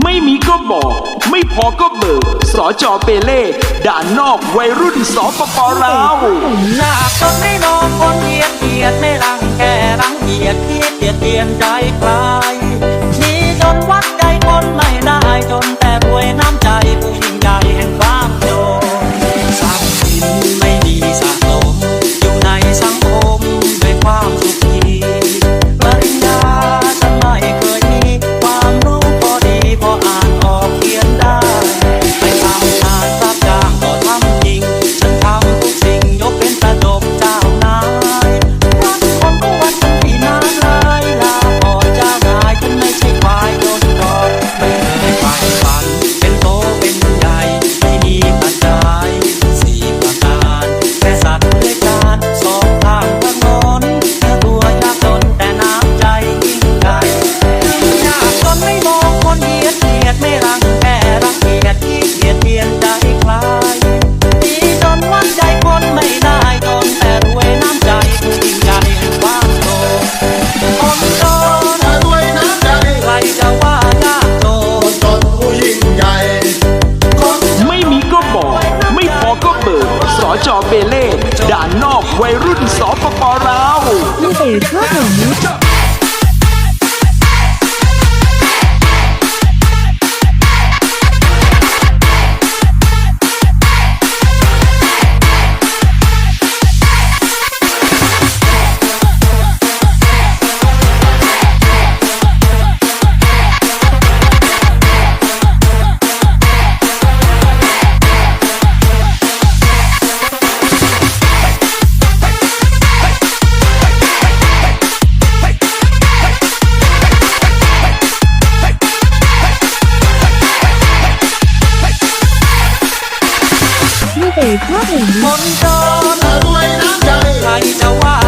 ไม่มีก็บอก ไม่พอก็เบิกสอจอเปเล่ ด่านนอกวัยรุ่นสปปลาวหน้าจนไม่นอนคนเกียดเกียดไม่รังแกรังเกียดเกียดเกียดเกียดใจใคร จอเบเล่ด่านนอกวัยรุ่นสปปราว你得喝点牛肉。 เอกพระเอกมนตรารวยน้ำใจใครจะว่า